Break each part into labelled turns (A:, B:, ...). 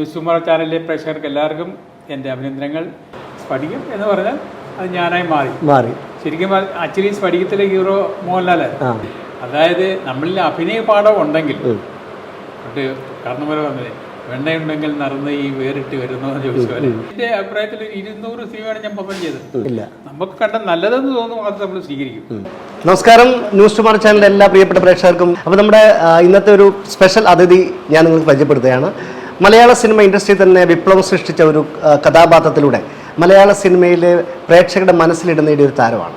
A: News Kumar ചാനലിലെ പ്രേക്ഷകർക്ക് എല്ലാവർക്കും എന്റെ അഭിനന്ദനങ്ങൾ. സ്ഫടികം എന്ന് പറഞ്ഞാൽ അത് ഞാനായി മാറി.
B: മാറി.
A: ശരിക്കും ആക്ച്വലി സ്ഫടികത്തിലെ ഹീറോ
B: മോഹൻലാൽ
A: അതായത് നമ്മളിൽ അഭിനയ പാഠം ഉണ്ടെങ്കിൽ കാരണം പോലെ വന്നില്ലേ വെണ്ണയുണ്ടെങ്കിൽ നടന്ന് ഈ വേറിട്ട് വരുന്നു എന്ന് ചോദിച്ചു എന്റെ അഭിപ്രായത്തിൽ ഇരുന്നൂറ് സിനിമയാണ് ഞാൻ പബ്ലിഷ് ചെയ്തത്. നമുക്ക് കണ്ട നല്ലതെന്ന് തോന്നുന്നു അത് നമ്മൾ സ്വീകരിക്കും.
B: നമസ്കാരം ന്യൂസ് ടുമാർ ചാനലിലെ എല്ലാ പ്രിയപ്പെട്ട പ്രേക്ഷകർക്കും. അപ്പോൾ നമ്മുടെ ഇന്നത്തെ ഒരു സ്പെഷ്യൽ അതിഥി ഞാൻ നിങ്ങൾക്ക് പരിചയപ്പെടുത്തുകയാണ്. മലയാള സിനിമ ഇൻഡസ്ട്രി തന്നെ വിപ്ലവം സൃഷ്ടിച്ച ഒരു കഥാപാത്രത്തിലൂടെ മലയാള സിനിമയിലെ പ്രേക്ഷകരുടെ മനസ്സിലിട നേടിയ ഒരു താരമാണ്.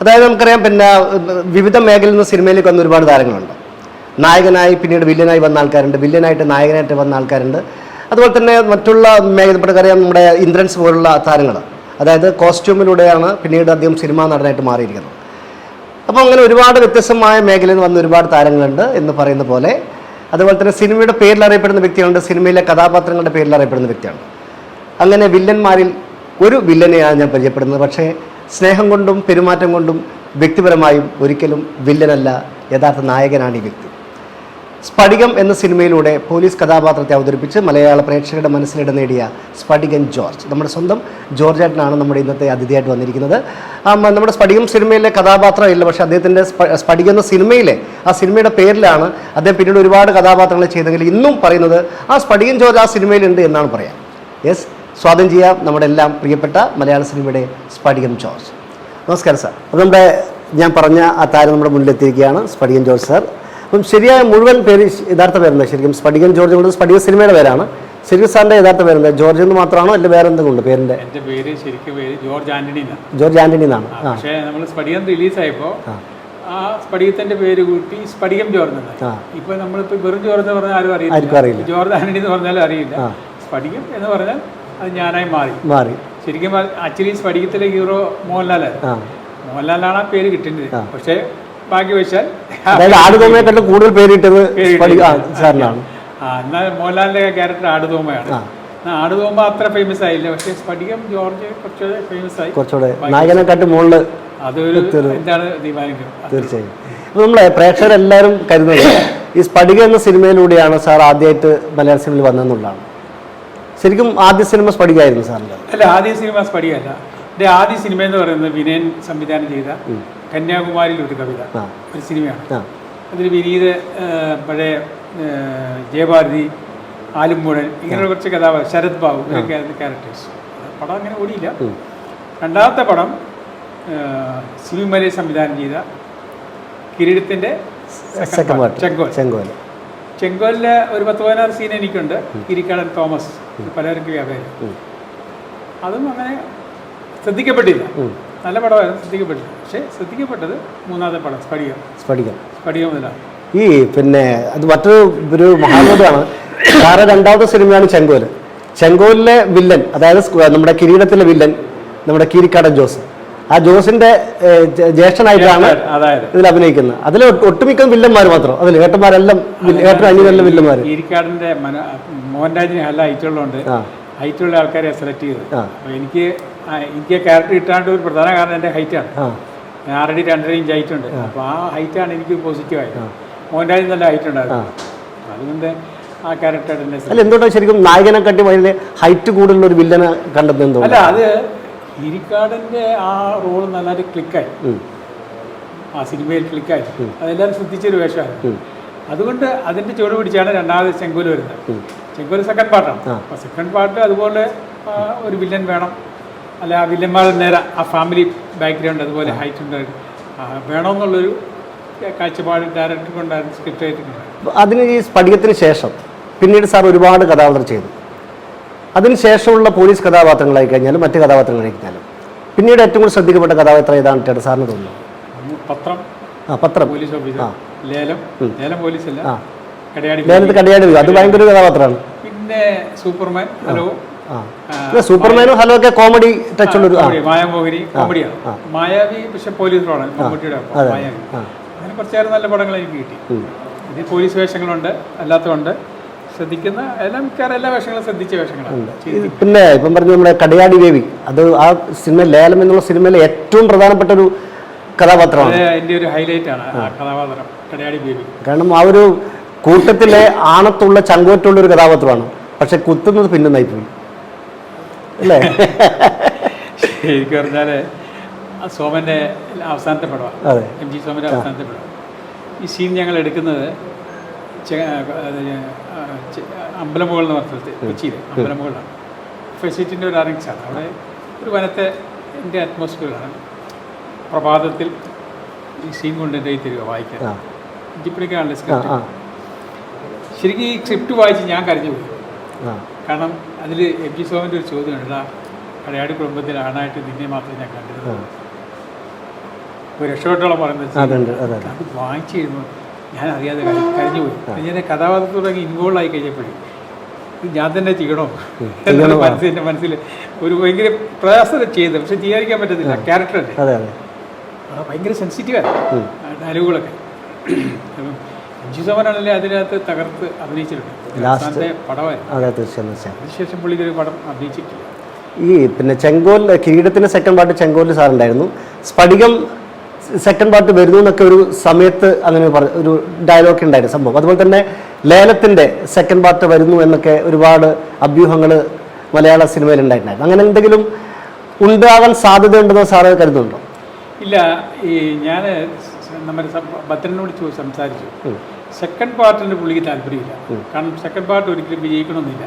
B: അതായത് നമുക്കറിയാം പിന്നെ വിവിധ മേഖലയിൽ നിന്ന് സിനിമയിലേക്ക് വന്ന ഒരുപാട് താരങ്ങളുണ്ട്. നായകനായി പിന്നീട് വില്ലനായി വന്ന ആൾക്കാരുണ്ട് വില്ലനായിട്ട് നായകനായിട്ട് വന്ന ആൾക്കാരുണ്ട്. അതുപോലെ തന്നെ മറ്റുള്ള മേഖല നമുക്കറിയാം നമ്മുടെ ഇന്ദ്രൻസ് പോലുള്ള താരങ്ങൾ അതായത് കോസ്റ്റ്യൂമിലൂടെയാണ് പിന്നീട് അദ്ദേഹം സിനിമാ നടനായിട്ട് മാറിയിരിക്കുന്നത്. അപ്പോൾ അങ്ങനെ ഒരുപാട് വ്യത്യസ്തമായ മേഖലയിൽ വന്ന ഒരുപാട് താരങ്ങളുണ്ട് എന്ന് പറയുന്ന പോലെ അതുപോലെ തന്നെ സിനിമയുടെ പേരിൽ അറിയപ്പെടുന്ന വ്യക്തികളുണ്ട്. സിനിമയിലെ കഥാപാത്രങ്ങളുടെ പേരിൽ അറിയപ്പെടുന്ന വ്യക്തിയാണ്. അങ്ങനെ വില്ലന്മാരിൽ ഒരു വില്ലനെയാണ് ഞാൻ പരിചയപ്പെടുന്നത്. പക്ഷേ സ്നേഹം കൊണ്ടും പെരുമാറ്റം കൊണ്ടും വ്യക്തിപരമായും ഒരിക്കലും വില്ലനല്ല യഥാർത്ഥ നായകനാണ് ഈ വ്യക്തി. സ്ഫടികം എന്ന സിനിമയിലൂടെ പോലീസ് കഥാപാത്രത്തെ അവതരിപ്പിച്ച് മലയാള പ്രേക്ഷകരുടെ മനസ്സിലിട നേടിയ സ്ഫടികൻ ജോർജ്. നമ്മുടെ സ്വന്തം ജോർജ് ഏട്ടനാണ് നമ്മുടെ ഇന്നത്തെ അതിഥിയായിട്ട് വന്നിരിക്കുന്നത്. നമ്മുടെ സ്ഫടികം സിനിമയിലെ കഥാപാത്രം ഇല്ല പക്ഷേ അദ്ദേഹത്തിന്റെ സ്ഫടികം എന്ന സിനിമയിലെ ആ സിനിമയുടെ പേരിലാണ് അദ്ദേഹം പിന്നീട് ഒരുപാട് കഥാപാത്രങ്ങൾ ചെയ്തെങ്കിൽ ഇന്നും പറയുന്നത് ആ സ്ഫടികൻ ജോർജ് ആ സിനിമയിലുണ്ട് എന്നാണ് പറയാം യെസ് സ്വാഗതം ചെയ്യാം നമ്മുടെ എല്ലാം പ്രിയപ്പെട്ട മലയാള സിനിമയുടെ സ്ഫടികം ജോർജ്. നമസ്കാരം സാർ. അപ്പോൾ നമ്മുടെ ഞാൻ പറഞ്ഞ ആ താരം നമ്മുടെ മുന്നിലെത്തിയിരിക്കുകയാണ് സ്ഫടികൻ ജോർജ് സാർ. അപ്പം ശരിയായ മുഴുവൻ പേര് യഥാർത്ഥ പേരെന്താ? ശരിക്കും സ്പടികൻ ജോർജ് കൊണ്ട് സ്പടിക സിനിമയുടെ പേരാണ്. ശരിക്കും സാറിന്റെ യഥാർത്ഥ പേരെന്താ? ജോർജ് എന്ന് മാത്രമാണോ അല്ലെങ്കിൽ വേറെ എന്തെങ്കിലും ഉണ്ട് പേരിന്റെ
A: എന്റെ പേര് ശരിക്കും പേര് ജോർജ് ആന്റണി എന്നാണ്.
B: ജോർജ് ആന്റണി എന്നാണ്. ആ
A: പക്ഷേ നമ്മൾ സ്ഫടികം റിലീസായപ്പോൾ
B: ആ.
A: സ്ഫടികത്തിന്റെ പേര് കൂട്ടി സ്ഫടികം ജോർജ്. ഇപ്പൊ നമ്മളിപ്പോ വെറും ജോർജ് എന്ന് പറഞ്ഞാൽ ആരും
B: അറിയില്ല.
A: ജോർജ് ആന്റണി എന്ന് പറഞ്ഞാലും അറിയില്ല. സ്പടികം എന്ന് പറഞ്ഞാൽ അത് ഞാനായി മാറി.
B: മാറി.
A: ശരിക്കും ആക്ച്വലി സ്ഫടികത്തിലെ ഹീറോ മോഹൻലാലായിരുന്നു മോഹൻലാലാണ് ആ. പേര് കിട്ടുന്നത്
B: പക്ഷേ
A: പക്ഷേ ഭാഗ്യവശാൽ
B: അതായത് ആടുതോമയെക്കാട്ടും കൂടുതൽ പേരിട്ടത്. സാറിനാണ്.
A: എന്നാൽ മോഹൻലാലിന്റെ ക്യാരക്ടർ ആടുതോമയാണ്. ആടുതോമ അത്ര ഫേമസ് ആയില്ല. പക്ഷേ സ്ഫടികം ജോർജ് കുറച്ചുകൂടെ ഫേമസ് ആയി.
B: കുറച്ചുകൂടെ നായകനെക്കാട്ടും മുകളിൽ
A: അതൊരു എന്താണ് തീരുമാനിക്കും.
B: തീർച്ചയായും. നമ്മളെ പ്രേക്ഷകരെല്ലാവരും കരുതുന്നത് ഈ സ്ഫടിക എന്ന സിനിമയിലൂടെയാണ് സാർ ആദ്യമായിട്ട് മലയാള സിനിമയിൽ വന്നതെന്നുള്ളതാണ്. ശരിക്കും ആദ്യ സിനിമ സ്ഫടികായിരുന്നു സാറിന്റെ.
A: അല്ല ആദ്യ സിനിമ സ്ഫടികല്ല എന്റെ ആദ്യ സിനിമ എന്ന് പറയുന്നത് വിനയൻ സംവിധാനം ചെയ്ത കന്യാകുമാരിയിൽ ഒരു കവിത ഒരു സിനിമയാണ്. അതിൽ വിനീത് പഴയ ജയഭാരതി ആലുംമൂഴൻ ഇങ്ങനെ കുറച്ച് കഥാപാത്രം ശരത് ബാബു ഇവരൊക്കെ ക്യാരക്ടേഴ്സ് പടം അങ്ങനെ ഓടിയില്ല. രണ്ടാമത്തെ പടം സിനിമയെ സംവിധാനം ചെയ്ത
B: കിരീടത്തിന്റെ
A: ചെങ്കോൽ. ചെങ്കോലിലെ ഒരു പത്ത് പതിനാറ് സീൻ എനിക്കുണ്ട്. കിരിക്കാടൻ തോമസ് പലർക്കും വ്യാപാരി. അതും അങ്ങനെ ശ്രദ്ധിക്കപ്പെട്ടില്ല. നല്ല പടമായിരുന്നു ശ്രദ്ധിക്കപ്പെട്ടു. പക്ഷേ ശ്രദ്ധിക്കപ്പെട്ടത് മൂന്നാമത്തെ പടം സ്ഫടികം.
B: സ്ഫടികം.
A: സ്ഫടികം മുതലാണ്.
B: ഈ പിന്നെ അത് മറ്റൊരു ഒരു മഹാനതയാണ് വേറെ രണ്ടാമത്തെ സിനിമയാണ് ചെങ്കോൽ ചെങ്കോലിലെ വില്ലൻ അതായത് നമ്മുടെ കിരീടത്തിലെ വില്ലൻ നമ്മുടെ കീരിക്കാടൻ ജോസ്. ആ ജോസിന്റെ ജ്യേഷ്ഠനായിട്ടാണ് ഇതിൽ അഭിനയിക്കുന്നത്. അതിൽ ഒട്ട് ഒട്ടുമിക്ക വില്ലന്മാർ മാത്രം. അതിൽ ഏട്ടന്മാരെല്ലാം ഏട്ടൻ അനിയനെല്ലാം വില്ലന്മാർ
A: ഈരിക്കാടിന്റെ മോഹൻരാജിനെ അല്ല
B: ആ.
A: ഹൈറ്റുള്ള ആൾക്കാരെ സെലക്ട് ചെയ്തു
B: ആ.
A: അപ്പോൾ എനിക്ക് എനിക്ക് ക്യാരക്ടർ കിട്ടാണ്ട് ഒരു പ്രധാന കാരണം എന്റെ ഹൈറ്റാണ് ഞാൻ ആൾറെഡി രണ്ടര ഇഞ്ച് ഹൈറ്റ് ഉണ്ട്. അപ്പോൾ ആ ഹൈറ്റാണ് എനിക്ക് പോസിറ്റീവായത് മോഹൻരാജ് നല്ല ഹൈറ്റ് ഉണ്ടായിരുന്നു. അതുകൊണ്ട് ആ ക്യാരക്ടർ
B: അല്ല എന്തുകൊണ്ടാണ് ശരിക്കും നായകനെ കണ്ടി വലിയ ഹൈറ്റ് കൂടുതലുള്ള ഒരു വില്ലനെ കണ്ടെത്തുന്നത്
A: അല്ല അത് ഇരിക്കാടിന്റെ ആ റോൾ നല്ലൊരു ക്ലിക്കായി. ആ സിനിമയിൽ ക്ലിക്കായി അതെല്ലാവരും ശ്രദ്ധിച്ചൊരു വേഷമായിരുന്നു. അതുകൊണ്ട് അതിന്റെ ചുവട് പിടിച്ചാണ് രണ്ടാമത് ചെങ്കോൽ വരുന്നത്. ചെങ്കോൽ സെക്കൻഡ് പാർട്ടാണ്
B: അപ്പൊ
A: അപ്പോൾ സെക്കൻഡ് പാർട്ട് അതുപോലെ ഒരു വില്ലൻ വേണം. അല്ല ആ വില്ലന്മാർ നേരെ ആ ഫാമിലി ബാക്ക്ഗ്രൗണ്ട് അതുപോലെ ഹൈറ്റ് ഉണ്ട് ആ, വേണമെന്നുള്ളൊരു കാഴ്ചപ്പാട് ഡയറക്ടർ കൊണ്ടായിരുന്നു സ്ക്രിപ്റ്റ് ആയിട്ടുണ്ട്.
B: അതിന് ഈ സ്ഫടികത്തിന് ശേഷം പിന്നീട് സാർ ഒരുപാട് കഥാപാത്രം ചെയ്തു. അതിനുശേഷമുള്ള പോലീസ് കഥാപാത്രങ്ങളായി കഴിഞ്ഞാലും മറ്റു കഥാപാത്രങ്ങളായി കഴിഞ്ഞാലും പിന്നീട് ഏറ്റവും കൂടുതൽ ശ്രദ്ധിക്കപ്പെട്ട കഥാപാത്രം ഏതാണ് സാറിന് തോന്നുന്നു?
A: പത്രം.
B: ആ പത്രം.
A: Police officer. ലേലം. ലേലം പോലീസല്ല. കടയാടി
B: ലേലത്ത് കടയാടി അത് ഭയങ്കര കഥാപാത്രമാണ്.
A: പിന്നെ സൂപ്പർമാൻ ഹലോ.
B: സൂപ്പർമാനും ഹലോ ഒക്കെ കോമഡി ടച്ച് ഉള്ളൊരു
A: ഒരു മായാമോഹിനി കോമഡിയാണ് മായാവി പക്ഷെ പോലീസ് റോളാണ് മമ്മൂട്ടിയുടെ മായാവി. അങ്ങനെ കുറച്ചേറെ നല്ല പടങ്ങൾ എനിക്ക് കിട്ടി. ഇത് പോലീസ് വേഷങ്ങളുണ്ട് അല്ലാത്തതുണ്ട് ശ്രദ്ധിക്കുന്ന എല്ലാം മിക്കവാറും എല്ലാ വേഷങ്ങളും ശ്രദ്ധിച്ച വേഷങ്ങളാണ്.
B: പിന്നെ ഇപ്പം പറഞ്ഞു നമ്മുടെ കടയാടി ദേവി അത് ആ സിനിമ ലേലം എന്നുള്ള സിനിമയിലെ ഏറ്റവും പ്രധാനപ്പെട്ട ഒരു കഥാപാത്രമാണ്.
A: ഒരു ഹൈലൈറ്റ് ആണ് ആ കഥാപാത്രം കടയാടി ബേബി.
B: കാരണം ആ ഒരു കൂട്ടത്തിലെ ആണത്തുള്ള ചങ്കോറ്റുള്ള ഒരു കഥാപാത്രമാണ്. പക്ഷെ കുത്തുന്നത് പിന്നെ പോയി. അല്ലേ?
A: എനിക്ക് പറഞ്ഞാൽ സോമന്റെ അവസാനത്തെ പടമാണ് എം ജി സോമന്റെ അവസാനത്തെ പടം ഈ സീൻ ഞങ്ങൾ എടുക്കുന്നത് അമ്പലമുകൾ എന്ന് പറഞ്ഞത് കൊച്ചിയിലെ അമ്പലമുകളാണ് ഫെസിറ്റിന്റെ ഒരു അറേഞ്ചാണ് അവിടെ ഒരു വനത്തെ എന്റെ അറ്റ്മോസ്ഫിയറാണ് പ്രഭാതത്തിൽ ഈ സീൻ കൊണ്ട് എന്റെ തരിക വായിക്കാൻ.
B: ആ.
A: സ്ക്രിപ്റ്റ് ശരിക്കും ഈ സ്ക്രിപ്റ്റ് വായിച്ച് ഞാൻ കരഞ്ഞു പോയി. കാരണം അതിൽ എം ജി സോമന്റെ ഒരു ചോദ്യമുണ്ട് "എടാ, കടയാടി കുടുംബത്തിൽ ആണായിട്ട് നിന്നെ മാത്രമേ ഞാൻ കണ്ടിരുന്നു ഒരു രക്ഷപ്പെട്ടോളം പറയുന്നത്
B: അതെ
A: വാങ്ങിച്ചു കഴിയുമ്പോൾ ഞാൻ അറിയാതെ കര- കരഞ്ഞു പോയി. ഞാൻ കഥാപാത്രത്തോടെ ഇൻവോൾവ് ആയി കഴിഞ്ഞപ്പോഴേ ഞാൻ തന്നെ ചെയ്യണോ? എന്നൊരു മനസ്സിൽ എന്റെ മനസ്സിൽ ഒരു ഭയങ്കര പ്രയാസം ചെയ്ത്. പക്ഷെ ചെയ്യാതിരിക്കാൻ പറ്റത്തില്ല. ക്യാരക്ടറല്ലേ ഭയങ്കര സെൻസിറ്റീവാണ് ഡയലോഗുകളൊക്കെ അഞ്ചു സവനാണല്ലേ അതിനകത്ത് തകർത്ത് അഭിനയിച്ചിട്ടുണ്ട്. അവസാനത്തെ പടമായിരുന്നു.
B: അതെ തീർച്ചയായും
A: അതിനുശേഷം പുള്ളിക്ക് ഒരു പടം അഭിനയിച്ചിട്ടില്ല.
B: ഈ പിന്നെ ചെങ്കോൽ കിരീടത്തിന് സെക്കൻഡ് പാർട്ട് ചെങ്കോലിൽ സാറുണ്ടായിരുന്നു സ്ഫടികം സെക്കൻഡ് പാർട്ട് വരുന്നു എന്നൊക്കെ ഒരു സമയത്ത് അങ്ങനെ പറഞ്ഞു ഒരു ഡയലോഗ് ഉണ്ടായിരുന്നു സംഭവം. അതുപോലെ തന്നെ ലേലത്തിന്റെ സെക്കൻഡ് പാർട്ട് വരുന്നു എന്നൊക്കെ ഒരുപാട് അഭ്യൂഹങ്ങൾ മലയാള സിനിമയിൽ ഉണ്ടായിട്ടുണ്ടായിരുന്നു. അങ്ങനെ എന്തെങ്കിലും ഉണ്ടാകാൻ സാധ്യതയുണ്ടെന്ന് സാറ് കരുതുന്നുണ്ടോ?
A: ഇല്ല ഈ ഞാൻ നമ്മുടെ ഭദ്രനോട് ചോ സംസാരിച്ചു. സെക്കൻഡ് പാർട്ടിന് പുള്ളിക്ക് താല്പര്യമില്ല. കാരണം സെക്കൻഡ് പാർട്ട് ഒരിക്കലും വിജയിക്കണമെന്നില്ല.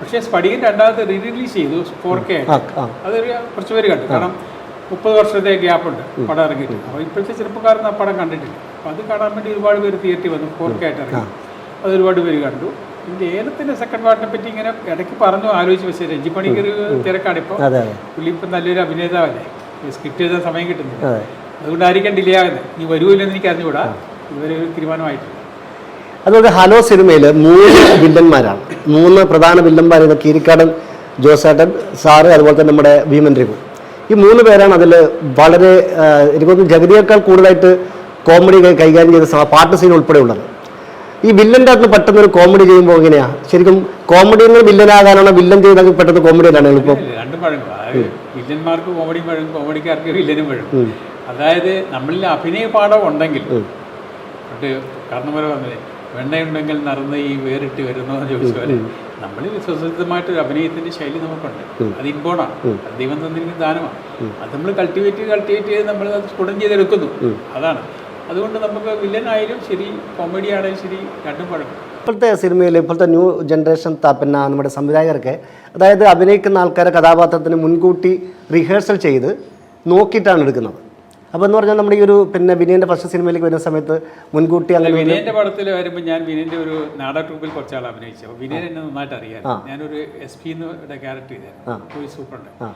A: പക്ഷേ സ്പടികൻ രണ്ടാമത്തെ റീ റിലീസ് ചെയ്തു ഫോർ കെ അതൊരു കുറച്ച് പേര് കണ്ടു. കാരണം മുപ്പത് വർഷത്തെ ഗ്യാപ്പുണ്ട് പടം ഇറങ്ങിയിട്ട്. അപ്പോൾ ഇപ്പോഴത്തെ ചെറുപ്പക്കാരൻ ആ പടം കണ്ടിട്ടില്ല. അപ്പോൾ അത് കാണാൻ വേണ്ടി ഒരുപാട് പേര് തിയേറ്ററിൽ വന്നു ഫോർ കെ ആയിട്ട് ഇറങ്ങി. അത് ഒരുപാട് പേര് കണ്ടു. ഇതിന്റെ ഏലത്തിന്റെ സെക്കൻഡ് പാർട്ടിനെ പറ്റി ഇങ്ങനെ ഇടയ്ക്ക് പറഞ്ഞു ആലോചിച്ച് പക്ഷേ രഞ്ജി പണിക്കൊരു തിരക്കാണ് ഇപ്പോൾ പുള്ളി ഇപ്പം നല്ലൊരു അഭിനേതാവല്ലേ. സ്ക്രിപ്റ്റ് എഴുതാൻ സമയം കിട്ടുന്നില്ല.
B: അതെ.
A: അതുകൊണ്ടായിരിക്കാം ഡിലേ ആകുന്നത് നീ വരുമില്ലെന്ന് എനിക്ക് അറിഞ്ഞുകൂടാ. ഇതുവരെ ഒരു തീരുമാനമായിട്ടില്ല.
B: അതുപോലെ ഹലോ സിനിമയിൽ മൂന്ന് വില്ലന്മാരാണ്. മൂന്ന് പ്രധാന വില്ലന്മാരാണ് കീരിക്കാടൻ ജോസേട്ടൻ സാറ് അതുപോലെ തന്നെ നമ്മുടെ ഭീമൻ രഘു. ഈ മൂന്ന് പേരാണ് അതിൽ വളരെ എനിക്ക് ജഗതിയേക്കാൾ കൂടുതലായിട്ട് കോമഡി കൈകാര്യം ചെയ്ത പാട്ട് സീൻ ഉൾപ്പെടെ ഉള്ളത് ഈ വില്ലന്റെ അകത്ത് പെട്ടെന്ന് ഒരു കോമഡി ചെയ്യുമ്പോൾ എങ്ങനെയാ? ശരിക്കും കോമഡി എന്ന് വില്ലനാകാനാണോ വില്ലൻ ചെയ്താൽ പെട്ടെന്ന് കോമഡിയിലാണ് എളുപ്പം?
A: വില്ലന്മാർക്ക് കോമഡിയും വഴും കോമഡിക്കാർക്ക് വില്ലനും വഴും അതായത് നമ്മളിൽ അഭിനയ പാഠം ഉണ്ടെങ്കിൽ കാരണം കാരണവരെ പറഞ്ഞില്ലേ വെണ്ണയുണ്ടെങ്കിൽ നടന്ന് ഈ വേറിട്ട് വരുന്നു എന്ന് ചോദിച്ച പോലെ നമ്മളിൽ അഭിനയത്തിന്റെ ശൈലി നമുക്കുണ്ട്. അത് ഇമ്പോർട്ടാണ് അത് ദൈവം തന്നിരിക്കുന്ന ദാനമാണ്. അത് നമ്മൾ കൾട്ടിവേറ്റ് ചെയ്ത് കൾട്ടിവേറ്റ് ചെയ്ത് നമ്മൾ അത് സ്ഫുടം ചെയ്തെടുക്കുന്നു. അതാണ്. അതുകൊണ്ട് നമുക്ക് വില്ലനായാലും ശരി കോമഡി ആണെങ്കിലും ശരി രണ്ടും പഴക്കും
B: ഇപ്പോഴത്തെ സിനിമയിൽ ഇപ്പോഴത്തെ ന്യൂ ജനറേഷൻ പിന്നെ നമ്മുടെ സംവിധായകരൊക്കെ അതായത് അഭിനയിക്കുന്ന ആൾക്കാരെ കഥാപാത്രത്തിന് മുൻകൂട്ടി റിഹേഴ്സൽ ചെയ്ത് നോക്കിയിട്ടാണ് എടുക്കുന്നത്. അപ്പോൾ എന്ന് പറഞ്ഞാൽ നമ്മുടെ ഈ ഒരു പിന്നെ വിനയന്റെ ഫസ്റ്റ് സിനിമയിലേക്ക് വരുന്ന സമയത്ത് മുൻകൂട്ടി അങ്ങനെ
A: വിനയന്റെ പടത്തിൽ വരുമ്പോൾ ഞാൻ വിനയന്റെ ഒരു നാടക ട്രൂപ്പിൽ കുറച്ചാൾ അഭിനയിച്ചു അപ്പോൾ വിനയൻ എന്നെ നന്നായിട്ട് അറിയാം ഞാനൊരു എസ് പി എന്ന് ക്യാരക്ടർ ചെയ്തായിരുന്നു. പോയി
B: ആ.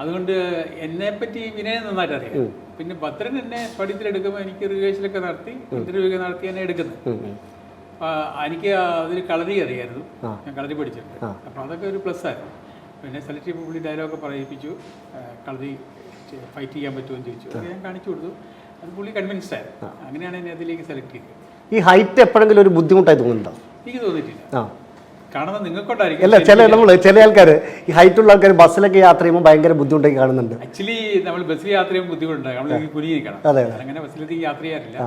A: അതുകൊണ്ട് എന്നെ പറ്റി വിനയൻ നന്നായിട്ട് അറിയാം. പിന്നെ ഭദ്രൻ എന്നെ പഠിത്തത്തിലെടുക്കുമ്പോൾ എനിക്ക് റിഹേഴ്സലൊക്കെ നടത്തി ഇന്റർവ്യൂ ഒക്കെ നടത്തി എന്നെ എടുക്കുന്നത്. എനിക്ക് അതിന് കളരി അറിയായിരുന്നു. ഞാൻ കളരി പഠിച്ചിട്ടുണ്ട്. അപ്പോൾ അതൊക്കെ ഒരു പ്ലസ് ആയിരുന്നു. പിന്നെ സെലക്ട് ചെയ്യുമ്പോൾ പുള്ളി ഡയലോഗൊക്കെ പറയിപ്പിച്ചു. കളരി ഫൈറ്റ് ചെയ്യാൻ പറ്റുമോ എന്ന് ചോദിച്ചു. അത് ഞാൻ കാണിച്ചു കൊടുത്തു. അത് പുള്ളി കൺവിൻസ്ഡ് ആയിരുന്നു. അങ്ങനെയാണ് എന്നെ അതിലേക്ക് സെലക്ട് ചെയ്തത്.
B: ഈ ഹൈറ്റ് എപ്പോഴെങ്കിലും ഒരു ബുദ്ധിമുട്ടായി തോന്നുന്നുണ്ടോ?
A: എനിക്ക് തോന്നിയിട്ടില്ല. കാണുന്നത് നിങ്ങൾക്കൊണ്ടായിരിക്കും.
B: അല്ല ചില നമ്മൾ ചില ആൾക്കാർ ഈ ഹൈറ്റുള്ള ആൾക്കാർ ബസ്സിലൊക്കെ യാത്ര ചെയ്യുമ്പോൾ ഭയങ്കര ബുദ്ധിമുട്ടൊക്കെ കാണുന്നുണ്ട്.
A: ആക്ച്വലി നമ്മൾ ബസ്സിൽ യാത്ര ചെയ്യുമ്പോൾ ബുദ്ധിമുട്ടുണ്ട് നമ്മൾ കുനിയിരിക്കണം അങ്ങനെ ബസ്സിലേക്ക് യാത്ര ചെയ്യാറില്ല.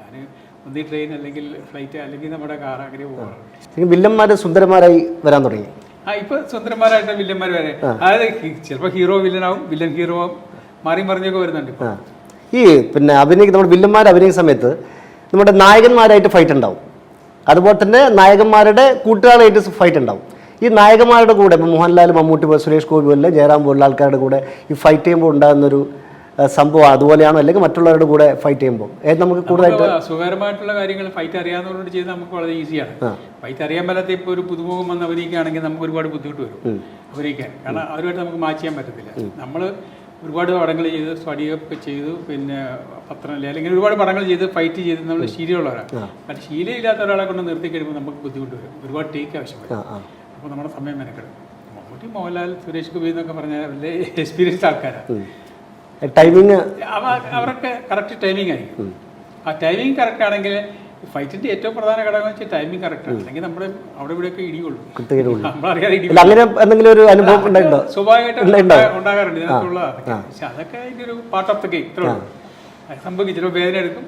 A: ഞാൻ ഒന്നീ ട്രെയിൻ അല്ലെങ്കിൽ ഫ്ലൈറ്റ് അല്ലെങ്കിൽ നമ്മുടെ കാർ അങ്ങനെ പോകാറുണ്ട്
B: വില്ലന്മാരെ സുന്ദരന്മാരായി വരാൻ തുടങ്ങി.
A: ആ ഇപ്പൊ സുന്ദരന്മാരായിട്ട് വില്ലന്മാർ വരെ അതായത് ചിലപ്പോൾ ഹീറോ വില്ലനാവും വില്ലൻ ഹീറോ മാറി മറിഞ്ഞൊക്കെ വരുന്നുണ്ട് ഇപ്പൊ.
B: ഈ പിന്നെ അഭിനയിക്കുന്ന നമ്മുടെ വില്ലന്മാർ അഭിനയിക്കുന്ന സമയത്ത് നമ്മുടെ നായകന്മാരായിട്ട് ഫൈറ്റ് ഉണ്ടാവും. അതുപോലെ തന്നെ നായകന്മാരുടെ കൂട്ടുകാരായിട്ട് ഫൈറ്റ് ഉണ്ടാവും. ഈ നായകന്മാരുടെ കൂടെ ഇപ്പോൾ മോഹൻലാൽ മമ്മൂട്ടി സുരേഷ് ഗോപി പോലെ ജയറാം പോലുള്ള ആൾക്കാരുടെ കൂടെ ഈ ഫൈറ്റ് ചെയ്യുമ്പോൾ ഉണ്ടാകുന്നൊരു സംഭവം അതുപോലെയാണോ? അല്ലെങ്കിൽ മറ്റുള്ളവരുടെ കൂടെ ഫൈറ്റ് ചെയ്യുമ്പോൾ? നമുക്ക് കൂടുതലായിട്ട്
A: സുഖകരമായിട്ടുള്ള കാര്യങ്ങൾ ഫൈറ്റ് അറിയാവുന്നതുകൊണ്ട് ചെയ്ത് നമുക്ക് വളരെ ഈസിയാണ് ഫൈറ്റ് അറിയാൻ മേലാത്ത ഇപ്പോൾ ഒരു പുതുമുഖം വന്ന് അഭിനയിക്കുകയാണെങ്കിൽ നമുക്ക് ഒരുപാട് ബുദ്ധിമുട്ട് വരും. അഭിനയിക്കാൻ കാരണം അവരുമായിട്ട് നമുക്ക് മാച്ച് ചെയ്യാൻ പറ്റത്തില്ല. നമ്മൾ ഒരുപാട് പടങ്ങൾ ചെയ്ത് സ്റ്റഡി ഒക്കെ ചെയ്തു പിന്നെ പത്രം അല്ലെങ്കിൽ ഒരുപാട് പടങ്ങൾ ചെയ്ത് ഫൈറ്റ് ചെയ്ത് നമ്മൾ ശീലമുള്ളവരാണ്. പക്ഷേ ശീലമില്ലാത്ത ഒരാളെ കൊണ്ട് നിർത്തി കഴിയുമ്പോൾ നമുക്ക് ബുദ്ധിമുട്ട് വരും. ഒരുപാട് ടേക്ക് ആവശ്യം വരും.
B: ആ ആ.
A: അപ്പോൾ നമ്മുടെ സമയം മെനക്കെടും. മമ്മൂട്ടി മോഹൻലാൽ സുരേഷ് ഗോപി എന്നൊക്കെ പറഞ്ഞാൽ വലിയ എക്സ്പീരിയൻസ്ഡ് ആൾക്കാരാണ്.
B: ടൈമിങ്
A: അവർക്ക് അവരൊക്കെ കറക്റ്റ് ടൈമിംഗ് ആയിരിക്കും. ആ ടൈമിംഗ് കറക്റ്റ് ആണെങ്കിൽ ഫൈറ്റിന്റെ ഏറ്റവും പ്രധാന ഘടകം വെച്ചാൽ ടൈമിംഗ് കറക്റ്റ് ആണ്. അല്ലെങ്കിൽ നമ്മുടെ അവിടെ ഇവിടെയൊക്കെ ഇടിയുള്ളൂ
B: കുത്തുകയുള്ളൂ
A: നമ്മളറിയാതെ ഇടി
B: അല്ല അങ്ങനെ എന്തെങ്കിലും ഒരു അനുഭവം ഉണ്ടായിട്ടുണ്ടോ?
A: സ്വാഭാവികമായിട്ട്
B: ഉണ്ടാ-
A: ഉണ്ടാ- ഉണ്ടാകാറുണ്ട്. ഇതിനകത്തുള്ള പക്ഷെ അതൊക്കെ അതിന്റെ ഒരു പാർട്ട് ഓഫ് ദ ഗെയിം ഇത്രേ സംഭവിക്കും. ചിലപ്പോൾ വേദന എടുക്കും.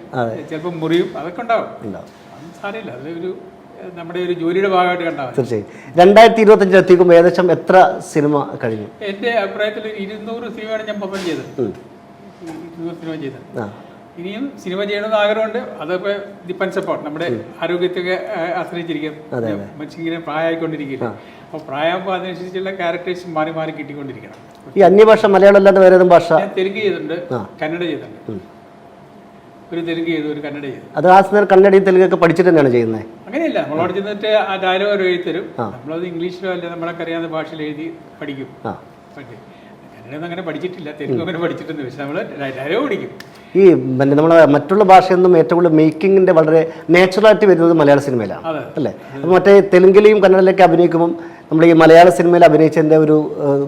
A: ചിലപ്പോൾ മുറിയും. അതൊക്കെ ഉണ്ടാവും. സാരമില്ല. അതിലൊരു നമ്മുടെ ഒരു ജോലിയുടെ ഭാഗമായിട്ട് കണ്ടാൽ
B: തീർച്ചയായും. രണ്ടായിരത്തി ഇരുപത്തഞ്ചിൽ എത്തിക്കുമ്പോൾ ഏകദേശം എത്ര സിനിമ കഴിഞ്ഞു?
A: എന്റെ അഭിപ്രായത്തിൽ ഇരുന്നൂറ് സിനിമയാണ് ഞാൻ പെർഫോം ചെയ്തത്. ഇരുന്നൂറ് സിനിമ ചെയ്തത്. ഇനിയും സിനിമ ചെയ്യണമെന്ന് ആഗ്രഹമുണ്ട്. അതൊക്കെ ഡിപ്പെൻസ് അപ്പോൾ നമ്മുടെ ആരോഗ്യത്തെയൊക്കെ ആശ്രയിച്ചിരിക്കും മനുഷ്യങ്ങനെ പ്രായമായിക്കൊണ്ടിരിക്കില്ല അപ്പോൾ പ്രായമാകുമ്പോൾ അതിനനുസരിച്ചുള്ള ക്യാരക്ടേഴ്സ് മാറി മാറി കിട്ടിക്കൊണ്ടിരിക്കണം.
B: ഈ അന്യഭാഷ മലയാളം അല്ലാതെ വേറെ ഭാഷ?
A: ഞാൻ തെലുങ്ക് ചെയ്തിട്ടുണ്ട്. കന്നഡ ചെയ്തിട്ടുണ്ട്. ഒരു തെലുങ്ക് ചെയ്തു ഒരു കന്നഡ ചെയ്തു.
B: അത് ആ കന്നഡയും തെലുങ്കൊക്കെ പഠിച്ചിട്ട് തന്നെയാണ് ചെയ്യുന്നത്.
A: അങ്ങനെയല്ല നമ്മളോട് ചെന്നിട്ട് ആ ഡയലോഗ് എഴുതി തരും. നമ്മളത് ഇംഗ്ലീഷിലോ അല്ല നമ്മളൊക്കെ അറിയാവുന്ന ഭാഷയിൽ എഴുതി പഠിക്കും. അങ്ങനെ പഠിച്ചിട്ടില്ല തെലുങ്ക് അങ്ങനെ പഠിച്ചിട്ടുണ്ട് പക്ഷെ നമ്മൾ ഡയലോഗ് പഠിക്കും.
B: ഈ പിന്നെ നമ്മളെ മറ്റുള്ള ഭാഷയൊന്നും ഏറ്റവും കൂടുതൽ മേക്കിങ്ങിന്റെ വളരെ നാച്ചുറലായിട്ട് വരുന്നത് മലയാള സിനിമയിലാണ്. അല്ലേ? അപ്പോൾ മറ്റേ തെലുങ്കിലെയും കന്നഡയിലൊക്കെ അഭിനയിക്കുമ്പോൾ നമ്മൾ ഈ മലയാള സിനിമയിൽ അഭിനയിച്ചതിന്റെ ഒരു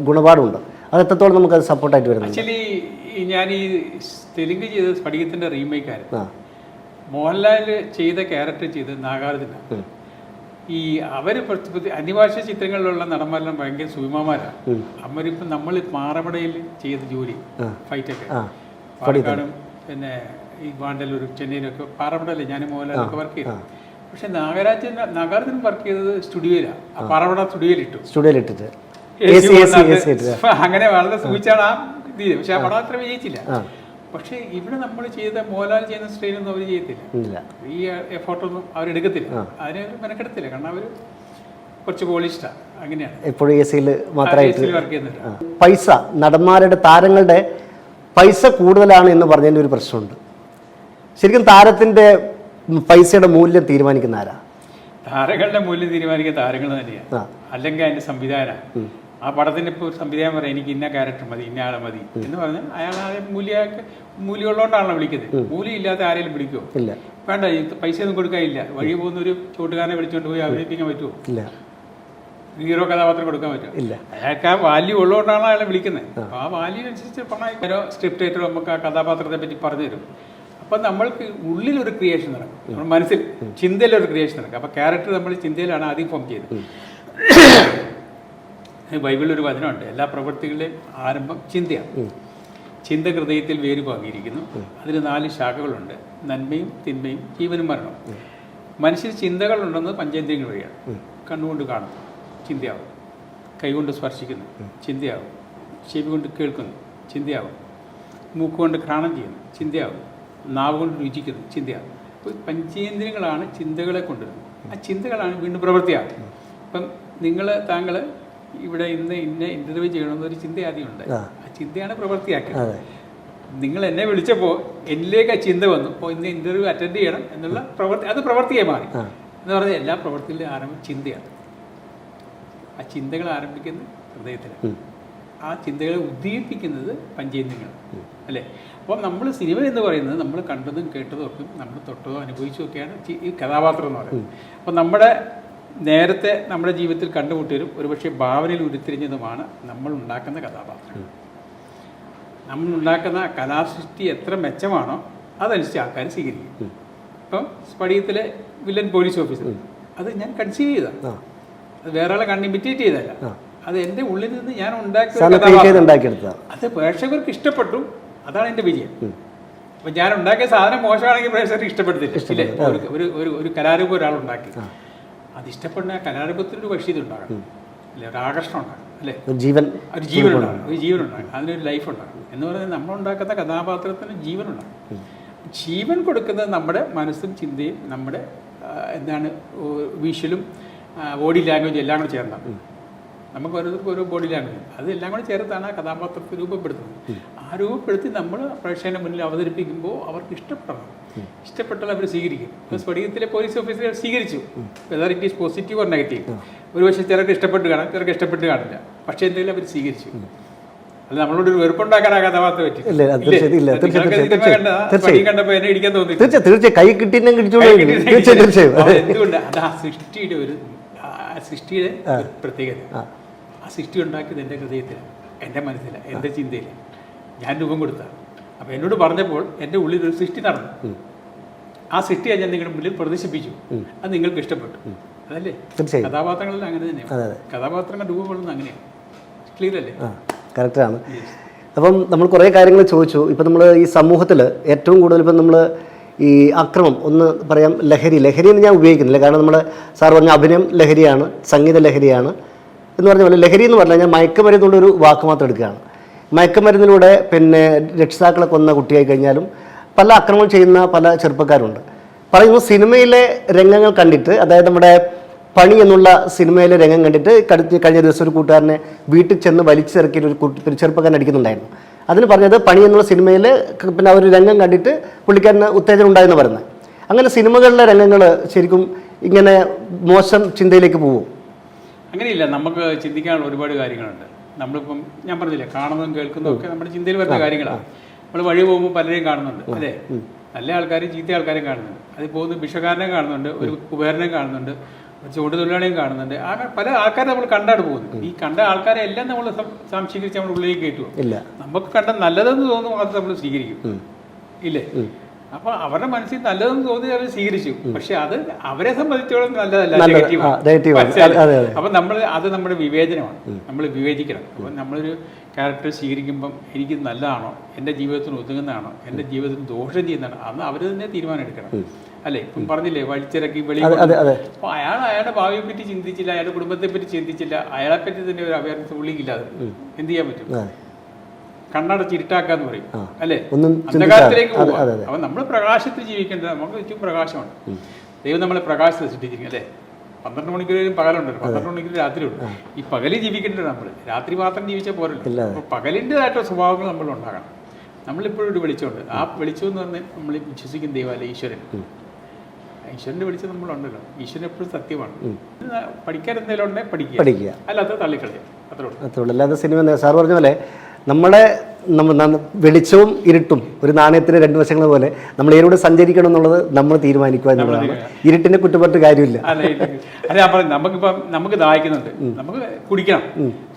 B: ഗുണപാടുണ്ട്. അത് എത്രത്തോളം നമുക്കത് സപ്പോർട്ടായിട്ട് വരുന്നത്
A: ആക്ച്വലി ഞാൻ ഈ തെലുങ്ക് ചെയ്ത സ്ഫടികത്തിന്റെ റീമേക്കായിരുന്നു മോഹൻലാൽ ചെയ്ത ക്യാരക്ടർ ചെയ്ത് നാഗാർജുന. ഈ അവർ അന്യഭാഷ ചിത്രങ്ങളിലുള്ള നടന്മാരെല്ലാം ഭയങ്കര സുഭിമാരാണ് അവരിപ്പം നമ്മൾ പാറമടയിൽ ചെയ്ത ജോലി ഫൈറ്റൊക്കെ പാലക്കാടും പിന്നെ ഈ വാണ്ടലൂർ ചെന്നൈയിലൊക്കെ പാറമടയിലെ ഞാൻ മോഹൻലാലൊക്കെ വർക്ക് ചെയ്തു പക്ഷെ നാഗരാജൻ നാഗാർജുൻ വർക്ക് ചെയ്തത് സ്റ്റുഡിയോയിലാണ് ആ പാറമട സ്റ്റുഡിയോയിൽ ഇട്ടു
B: സ്റ്റുഡിയോയിൽ ഇട്ടിട്ട്
A: AC
B: A C A C A C
A: കൊണ്ടാണ്. അപ്പൊ അങ്ങനെ വളരെ സൂചിച്ചാണ് ആ ഇത്. പക്ഷെ ആ പടം അത്ര വിജയിച്ചില്ല. പക്ഷെ ഇവിടെ നമ്മൾ ചെയ്ത മോഹൻലാൽ ചെയ്യുന്ന സ്റ്റൈലൊന്നും അവർ ചെയ്യത്തില്ല. ഈ എഫോർട്ടൊന്നും അവരെടുക്കത്തില്ല അതിനെ അവർ മെനക്കെടുത്തില്ല. കാരണം അവർ കുറച്ച് പോളിഷ്ടാണ് അങ്ങനെയാണ്.
B: എപ്പോഴും എ സിയിൽ മാത്രമായിട്ട് പൈസ നടന്മാരുടെ താരങ്ങളുടെ പൈസ കൂടുതലാണ് എന്ന് പറഞ്ഞതിന്റെ ഒരു പ്രശ്നമുണ്ട്. ശരിക്കും താരത്തിന്റെ പൈസയുടെ മൂല്യം തീരുമാനിക്കുന്ന ആരാ?
A: താരങ്ങളുടെ മൂല്യം തീരുമാനിക്കുന്ന താരങ്ങൾ തന്നെയാണ്. അല്ലെങ്കിൽ അതിന്റെ സംവിധാനം. ആ പടത്തിന്റെ ഇപ്പോൾ സംവിധാനം പറയാം എനിക്ക് ഇന്ന ക്യാരക്ടർ മതി ഇന്ന ആളെ മതി എന്ന് പറഞ്ഞാൽ അയാൾ ആ മൂല്യ മൂല്യമുള്ളതുകൊണ്ടാണല്ലോ വിളിക്കുന്നത്. മൂല്യം ഇല്ലാത്ത ആരെങ്കിലും വിളിക്കുമോ
B: ഇല്ല.
A: വേണ്ട പൈസ ഒന്നും കൊടുക്കാനില്ല. വഴി പോകുന്ന ഒരു ചൂട്ടുകാരനെ വിളിച്ചുകൊണ്ട് പോയി അഭിനയിപ്പിക്കാൻ പറ്റുമോ
B: ഇല്ല.
A: ഹീറോ കഥാപാത്രം കൊടുക്കാൻ പറ്റുമോ
B: ഇല്ല.
A: അയാൾക്ക് ആ വാല്യൂ ഉള്ളതുകൊണ്ടാണ് അയാളെ വിളിക്കുന്നത്. അപ്പോൾ ആ വാല്യൂ അനുസരിച്ച് പണം ഓരോ സ്ക്രിപ്റ്റ് റൈറ്റർ നമുക്ക് ആ കഥാപാത്രത്തെ പറ്റി പറഞ്ഞു തരും. അപ്പം നമ്മൾക്ക് ഉള്ളിലൊരു ക്രിയേഷൻ നടക്കും. നമ്മുടെ മനസ്സിൽ ചിന്തയിലൊരു ക്രിയേഷൻ നടക്കും. അപ്പോൾ ക്യാരക്ടർ നമ്മൾ ചിന്തയിലാണ് ആദ്യം ഫോം ചെയ്തത് ബൈബിളിൽ ഒരു വചനമുണ്ട്. എല്ലാ പ്രവൃത്തികളുടെയും ആരംഭം ചിന്തയാണ്. ചിന്ത ഹൃദയത്തിൽ വേര് പാകിയിരിക്കുന്നു അതിന് നാല് ശാഖകളുണ്ട്. നന്മയും തിന്മയും ജീവനും മരണവും. മനുഷ്യർ ചിന്തകളുണ്ടെന്ന് പഞ്ചേന്ദ്രിയങ്ങൾ വഴിയാണ്. കണ്ണുകൊണ്ട് കാണുന്നു. ചിന്തയാവും. കൈകൊണ്ട് സ്പർശിക്കുന്നു. ചിന്തയാവും. ചെവി കൊണ്ട് കേൾക്കുന്നു. ചിന്തയാവും. മൂക്കുകൊണ്ട് ഘ്രാണം ചെയ്യുന്നു. ചിന്തയാവും. നാവ് കൊണ്ട് രുചിക്കുന്നു. ചിന്തയാവും. അപ്പോൾ പഞ്ചേന്ദ്രിയങ്ങളാണ് ചിന്തകളെ കൊണ്ടുവരുന്നത്. ആ ചിന്തകളാണ് വീണ്ടും പ്രവൃത്തിയാണ് ഇപ്പം നിങ്ങൾ താങ്കൾ ഇവിടെ ഇന്ന് ഇന്ന ഇന്റർവ്യൂ ചെയ്യണമെന്നൊരു ചിന്ത. ചിന്തയാണ് പ്രവൃത്തിയാക്കിയത്
B: അതെ.
A: നിങ്ങൾ എന്നെ വിളിച്ചപ്പോൾ എന്നിലേക്ക് ആ ചിന്ത വന്നു. അപ്പോൾ ഇന്ന് ഇന്റർവ്യൂ അറ്റൻഡ് ചെയ്യണം എന്നുള്ള പ്രവൃത്തി അത് പ്രവൃത്തിയായി മാറി. എന്ന് പറഞ്ഞാൽ എല്ലാ പ്രവൃത്തിയിലും ആരംഭം ചിന്തയാണ്. ആ ചിന്തകൾ ആരംഭിക്കുന്നത് ഹൃദയത്തിലാണ്. ആ ചിന്തകളെ ഉദ്ദീപിക്കുന്നത് പഞ്ചേന്ദ്രിയങ്ങൾ അല്ലേ? അപ്പോൾ നമ്മൾ സിനിമ എന്ന് പറയുന്നത് നമ്മൾ കണ്ടതും കേട്ടതും ഒക്കെ നമ്മൾ തൊട്ടതോ അനുഭവിച്ചോ ഒക്കെയാണ് ഈ കഥാപാത്രം എന്ന് പറയുന്നത്. അപ്പോൾ നമ്മുടെ നേരത്തെ നമ്മുടെ ജീവിതത്തിൽ കണ്ടുമുട്ടിയതും ഒരുപക്ഷെ ഭാവനയിൽ ഉരുത്തിരിഞ്ഞതുമാണ് നമ്മൾ ഉണ്ടാക്കുന്ന കഥാപാത്രം. നമ്മൾ ഉണ്ടാക്കുന്ന കലാസൃഷ്ടി എത്ര മെച്ചമാണോ അതനുസരിച്ച് ആൾക്കാർ സ്വീകരിക്കും. ഇപ്പം സ്പടിയത്തിലെ വില്ലൻ പോലീസ് ഓഫീസർ അത് ഞാൻ കൺസീവ്
B: ചെയ്ത
A: അത് വേറെ ആളെ കണ്ണിമിറ്റേറ്റ് ചെയ്തല്ല അത് എന്റെ ഉള്ളിൽ നിന്ന് ഞാൻ ഉണ്ടാക്കിയ അത് പ്രേക്ഷകർക്ക് ഇഷ്ടപ്പെട്ടു. അതാണ് എന്റെ വിജയം. അപ്പൊ ഞാൻ ഉണ്ടാക്കിയ സാധനം മോശമാണെങ്കിൽ പ്രേക്ഷകർ ഇഷ്ടപ്പെടുത്തില്ല ഒരു ഒരു കലാരൂപം ഒരാൾ ഉണ്ടാക്കി അത് ഇഷ്ടപ്പെടുന്ന ആ കലാരൂപത്തിനൊരു വശീത ഉണ്ടാകണം അല്ലെ ഒരു ആകർഷണം ഉണ്ടാകണം.
B: ഒരു ജീവൻ
A: ഒരു ജീവനുണ്ടാകും. ഒരു ജീവനുണ്ടാകും. അതിനൊരു ലൈഫ് ഉണ്ടാകും. എന്ന് പറയുന്നത് നമ്മളുണ്ടാക്കുന്ന കഥാപാത്രത്തിന് ജീവൻ ഉണ്ടാകണം ജീവൻ കൊടുക്കുന്നത് നമ്മുടെ മനസ്സും ചിന്തയും നമ്മുടെ എന്താണ് വിഷ്വലും ബോഡി ലാംഗ്വേജ് എല്ലാം കൂടെ ചേർന്നാണ് നമുക്ക് ഓരോരുത്തർക്കും ഓരോ ബോഡി ലാംഗ്വേജ് അതെല്ലാം കൂടെ ചേർത്താണ് ആ കഥാപാത്രത്തെ രൂപപ്പെടുത്തുന്നത്. ആ രൂപപ്പെടുത്തി നമ്മൾ പ്രേക്ഷകന്റെ മുന്നിൽ അവതരിപ്പിക്കുമ്പോൾ അവർക്ക് ഇഷ്ടപ്പെടണം. ഇഷ്ടപ്പെട്ടാൽ അവർ സ്വീകരിക്കും. സ്ഫടികത്തിലെ പോലീസ് ഓഫീസറെ സ്വീകരിച്ചു. Whether it is positive or negative ഒരുപക്ഷെ ചിലർക്ക് ഇഷ്ടപ്പെട്ട് കാണാം ചിലർക്ക് ഇഷ്ടപ്പെട്ട് കാണില്ല. പക്ഷേ എന്തെങ്കിലും അവർ സ്വീകരിച്ചു. അത് നമ്മളോട് ഒരു വെറുപ്പുണ്ടാക്കാൻ ആ കഥാപാത്രം പറ്റി. കണ്ടപ്പോൾ എന്നെ ഇടിക്കാൻ തോന്നി
B: തീർച്ചയായും കൈ കിട്ടി കിട്ടിച്ചോളൂ തീർച്ചയായും തീർച്ചയായും.
A: അത് എന്തുകൊണ്ട്? അത് ആ സൃഷ്ടിയുടെ ഒരു ആ സൃഷ്ടിയുടെ ഒരു പ്രത്യേകത. ആ. സൃഷ്ടി ഉണ്ടാക്കിയത് എന്റെ ഹൃദയത്തിൽ എന്റെ മനസ്സിൽ എന്റെ ചിന്തയിൽ ഞാൻ രൂപം കൊടുത്ത. അപ്പോൾ എന്നോട് പറഞ്ഞപ്പോൾ എന്റെ ഉള്ളിൽ ഒരു സൃഷ്ടി നടന്നു. ആ സൃഷ്ടിയെ ഞാൻ നിങ്ങളുടെ മുന്നിൽ പ്രദർശിപ്പിച്ചു. അത് നിങ്ങൾക്ക് ഇഷ്ടപ്പെട്ടു.
B: തീർച്ചയായും.
A: കഥാപാത്രങ്ങളിൽ അങ്ങനെ തന്നെയാണ്
B: അതെ അതെ.
A: കഥാപാത്രങ്ങൾ അങ്ങനെയാണ് ക്ലിയർ അല്ലേ?
B: ആ കറക്റ്റാണ് അപ്പം നമ്മൾ കുറേ കാര്യങ്ങൾ ചോദിച്ചു. ഇപ്പം നമ്മൾ ഈ സമൂഹത്തിൽ ഏറ്റവും കൂടുതൽ ഇപ്പം നമ്മൾ ഈ അക്രമം ഒന്ന് പറയാം ലഹരി. ലഹരി എന്ന് ഞാൻ ഉപയോഗിക്കുന്നില്ല. കാരണം നമ്മൾ സാർ പറഞ്ഞ അഭിനയം ലഹരിയാണ് സംഗീത ലഹരിയാണ് എന്ന് പറഞ്ഞ പോലെ ലഹരി എന്ന് പറഞ്ഞാൽ ഞാൻ മയക്കുമരുന്നുള്ള ഒരു വാക്ക് മാത്രം എടുക്കുകയാണ്. മയക്കുമരുന്നിലൂടെ പിന്നെ രക്ഷിതാക്കളെ കൊന്ന കുട്ടിയായി കഴിഞ്ഞാലും പല അക്രമങ്ങൾ ചെയ്യുന്ന പല ചെറുപ്പക്കാരുണ്ട്. പറയുന്നു സിനിമയിലെ രംഗങ്ങൾ കണ്ടിട്ട് അതായത് നമ്മുടെ പണി എന്നുള്ള സിനിമയിലെ രംഗം കണ്ടിട്ട് കടുത്ത് കഴിഞ്ഞ ദിവസം ഒരു കൂട്ടുകാരനെ വീട്ടിൽ ചെന്ന് വലിച്ചിറക്കിയ ഒരു കുട്ടി ഒരു ചെറുപ്പക്കാരൻ അടിക്കുന്നുണ്ടായിരുന്നു അതിന് പറഞ്ഞത് പണി എന്നുള്ള സിനിമയിൽ പിന്നെ ആ ഒരു രംഗം കണ്ടിട്ട് പുള്ളിക്കാരന് ഉത്തേജനം ഉണ്ടായെന്ന് പറയുന്നത് അങ്ങനെ സിനിമകളിലെ രംഗങ്ങൾ ശരിക്കും ഇങ്ങനെ മോശം ചിന്തയിലേക്ക് പോകും
A: അങ്ങനെയില്ല. നമുക്ക് ചിന്തിക്കാനുള്ള ഒരുപാട് കാര്യങ്ങളുണ്ട്. നമ്മളിപ്പം ഞാൻ പറഞ്ഞില്ലേ കാണുന്നതും കേൾക്കുന്നതും ഒക്കെ നമ്മുടെ ചിന്തയിൽ വരുന്ന കാര്യങ്ങളാണ് നമ്മൾ വഴി പോകുമ്പോൾ പലരെയും കാണുന്നുണ്ട്. അല്ലേ നല്ല ആൾക്കാരും ചീത്ത ആൾക്കാരെ കാണുന്നുണ്ട്. അതിൽ പോകുന്ന ഭിക്ഷക്കാരനെ കാണുന്നുണ്ട് ഒരു കുബേരനെ കാണുന്നുണ്ട് ഒരു ചൂട് തൊഴിലാളിയും കാണുന്നുണ്ട്. ആ പല ആൾക്കാരെ നമ്മൾ കണ്ടാണ് പോകുന്നത്. ഈ കണ്ട ആൾക്കാരെ എല്ലാം നമ്മൾ സംശീകരിച്ച് നമ്മൾ ഉള്ളിലേക്ക് കയറ്റുമോ
B: ഇല്ല.
A: നമുക്ക് കണ്ട നല്ലതെന്ന് തോന്നുന്നു അത് നമ്മൾ സ്വീകരിക്കും. ഇല്ലേ? അപ്പൊ അവരുടെ മനസ്സിൽ നല്ലതെന്ന് തോന്നി അവർ സ്വീകരിച്ചു. പക്ഷെ അത് അവരെ സംബന്ധിച്ചോളം നല്ലതല്ല
B: അതെ, അതെ.
A: അപ്പൊ നമ്മൾ അത് നമ്മുടെ വിവേചനമാണ്. നമ്മൾ വിവേചിക്കണം. അപ്പൊ നമ്മളൊരു ക്യാരക്ടർ സ്വീകരിക്കുമ്പം എനിക്ക് നല്ലതാണോ? എന്റെ ജീവിതത്തിന് ഒതുങ്ങുന്നതാണോ? എന്റെ ജീവിതത്തിന് ദോഷം ചെയ്യുന്നതാണോ? അന്ന് അവർ തന്നെ തീരുമാനം എടുക്കണം അല്ലേ? ഇപ്പം പറഞ്ഞില്ലേ വലിച്ചിറക്കി വെളി
B: അതെ അതെ അതെ.
A: അപ്പൊ അയാൾ അയാളുടെ ഭാവിയെ പറ്റി ചിന്തിച്ചില്ല അയാളുടെ കുടുംബത്തെ പറ്റി ചിന്തിച്ചില്ല. അയാളെ പറ്റി തന്നെ ഒരു അവയർനെസ് ഉള്ളിക്കില്ലാതെ എന്ത് ചെയ്യാൻ പറ്റും?
B: അതെ.
A: കണ്ണടച്ച് ഇരുട്ടാക്കാന്ന് പറയും. അല്ലേ? അന്ധകാരത്തിലേക്ക്. അപ്പൊ നമ്മൾ പ്രകാശത്തിൽ ജീവിക്കേണ്ടത് നമുക്ക് ചുറ്റും പ്രകാശമാണ്. ദൈവം നമ്മളെ പ്രകാശത്തിൽ സൃഷ്ടിച്ചിരിക്കും അല്ലേ? പന്ത്രണ്ട് മണിക്കൂർ പകലുണ്ടല്ലോ പന്ത്രണ്ട് മണിക്കൂർ രാത്രിയുണ്ട്. ഈ പകലിൽ ജീവിക്കേണ്ടത് നമ്മൾ രാത്രി മാത്രം ജീവിച്ചാൽ പോരല്ലോ. അപ്പോൾ പകലിന്റെതായിട്ടുള്ള സ്വഭാവങ്ങൾ നമ്മൾ ഉണ്ടാകണം. നമ്മളിപ്പോഴും ഒരു വെളിച്ചമുണ്ട്. ആ വെളിച്ചം എന്ന് പറഞ്ഞാൽ നമ്മൾ വിശ്വസിക്കുന്ന ദൈവമല്ല? ഈശ്വരൻ. ഈശ്വരന്റെ വെളിച്ചം നമ്മളുണ്ടല്ലോ. ഈശ്വരൻ എപ്പോഴും സത്യമാണ്. പഠിക്കാൻ എന്തെങ്കിലും ഉണ്ടെങ്കിൽ പഠിക്കുക.
B: പഠിക്കുക.
A: അല്ലാത്ത തള്ളിക്കളയാം അത്രേ ഉള്ളൂ.
B: അത്രേ ഉള്ളൂ. അല്ലാതെ സിനിമ സാർ പറഞ്ഞ പോലെ നമ്മളെ നമ്മ വെളിച്ചവും ഇരുട്ടും ഒരു നാണയത്തിന് രണ്ട് വശങ്ങൾ പോലെ നമ്മൾ ഏതിലൂടെ സഞ്ചരിക്കണം എന്നുള്ളത് നമ്മൾ തീരുമാനിക്കുക എന്നുള്ളതാണ്. ഇരുട്ടിനെ കുറ്റപ്പെട്ട് കാര്യമില്ല.
A: അല്ല നമുക്കിപ്പം നമുക്ക് ദാഹിക്കുന്നുണ്ട്. നമുക്ക് കുടിക്കണം.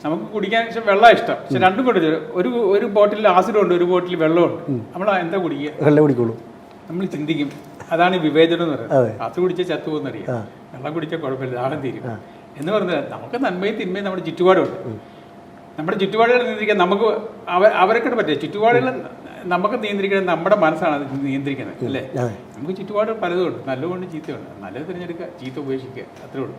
A: നമുക്ക് കുടിക്കാൻ വെള്ളം ഇഷ്ടം. പക്ഷെ രണ്ടും കൂടെ ഒരു- ഒരു ബോട്ടിൽ ആസിഡും ഉണ്ട് ഒരു ബോട്ടിൽ വെള്ളമുണ്ട്. നമ്മൾ എന്താ കുടിക്കുക?
B: വെള്ളം കുടിക്കുള്ളൂ.
A: നമ്മൾ ചിന്തിക്കും. അതാണ് വിവേചനം എന്ന് പറയുന്നത്. അത്. കുടിച്ച ചത്തു പോകുന്നറിയാം വെള്ളം കുടിച്ചാൽ കുഴപ്പമില്ല ദാഹം തീരും. എന്ന് പറഞ്ഞാൽ നമുക്ക് നന്മയും തിന്മയും നമ്മുടെ ചുറ്റുപാടുണ്ട് നമ്മുടെ ചുറ്റുപാടുകൾ നിയന്ത്രിക്കാൻ നമുക്ക് അവ അവരൊക്കെ പറ്റില്ല. ചുറ്റുപാടുകൾ നമുക്ക് നിയന്ത്രിക്കുന്നത് നമ്മുടെ മനസ്സാണ് അത് നിയന്ത്രിക്കുന്നത് അല്ലേ? നമുക്ക് ചുറ്റുപാട് പലതും ഉണ്ട് നല്ലതുകൊണ്ട് ചീത്തയുണ്ട്. നല്ലത് തിരഞ്ഞെടുക്കുക ചീത്ത ഉപേക്ഷിക്കുക അത്രേ ഉള്ളൂ.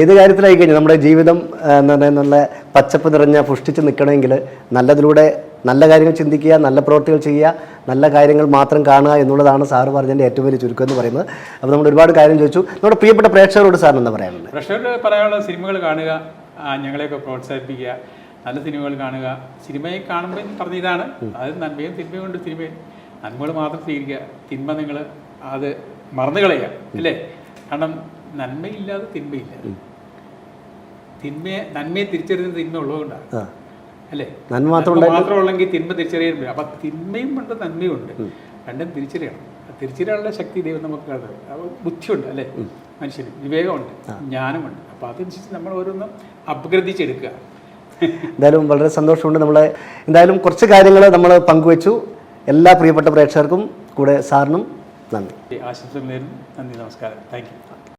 B: ഏത് കാര്യത്തിലായി കഴിഞ്ഞാൽ നമ്മുടെ ജീവിതം എന്ന് പറയുന്ന നല്ല പച്ചപ്പ് നിറഞ്ഞ പുഷ്ടിച്ച് നിൽക്കണമെങ്കിൽ നല്ലതിലൂടെ നല്ല കാര്യങ്ങൾ ചിന്തിക്കുക നല്ല പ്രവൃത്തികൾ ചെയ്യുക നല്ല കാര്യങ്ങൾ മാത്രം കാണുക എന്നുള്ളതാണ് സാറ് പറഞ്ഞതിന്റെ ഏറ്റവും വലിയ ചുരുക്കം എന്ന് പറയുന്നത്. അപ്പോൾ നമ്മൾ ഒരുപാട് കാര്യം ചോദിച്ചു. നമ്മുടെ പ്രിയപ്പെട്ട പ്രേക്ഷകരോട് സാറിന് എന്താ പറയാനുള്ളത്?
A: പ്രേക്ഷകരോട് പറയാനുള്ള സിനിമകൾ കാണുക ഞങ്ങളെയൊക്കെ പ്രോത്സാഹിപ്പിക്കുക. നല്ല സിനിമകൾ കാണുക. സിനിമയെ കാണുമ്പോൾ പറഞ്ഞ ഇതാണ്. അതായത് നന്മയും തിന്മയും കൊണ്ട് സിനിമയും നന്മകൾ മാത്രം സ്വീകരിക്കുക. തിന്മ നിങ്ങൾ അത് മറന്നു കളയുക. അല്ലേ? കാരണം നന്മയില്ലാതെ തിന്മയില്ല. തിന്മയെ നന്മയെ തിരിച്ചറിയുന്ന തിന്മ ഉള്ളതുകൊണ്ടാണ്. അല്ലേ?
B: നന്മ മാത്രം
A: മാത്രമുള്ളെങ്കിൽ തിന്മ തിരിച്ചറിയാൻ പറ്റും അപ്പം തിന്മയും ഉണ്ട് നന്മയും ഉണ്ട്. രണ്ടും തിരിച്ചറിയണം. തിരിച്ചറിയാനുള്ള ശക്തി ദൈവം നമുക്ക് ബുദ്ധിയുണ്ട് അല്ലേ? മനുഷ്യന് വിവേകമുണ്ട് ജ്ഞാനമുണ്ട്. അപ്പോൾ അതനുസരിച്ച് നമ്മൾ ഓരോന്നും അപഗ്രഥിച്ചെടുക്കുക
B: എന്തായാലും വളരെ സന്തോഷമുണ്ട് നമ്മളെ. എന്തായാലും കുറച്ച് കാര്യങ്ങൾ നമ്മൾ പങ്കുവച്ചു. എല്ലാ പ്രിയപ്പെട്ട പ്രേക്ഷകർക്കും കൂടെ സാറിനും നന്ദി.
A: നേരുന്നു. നന്ദി നമസ്കാരം. താങ്ക്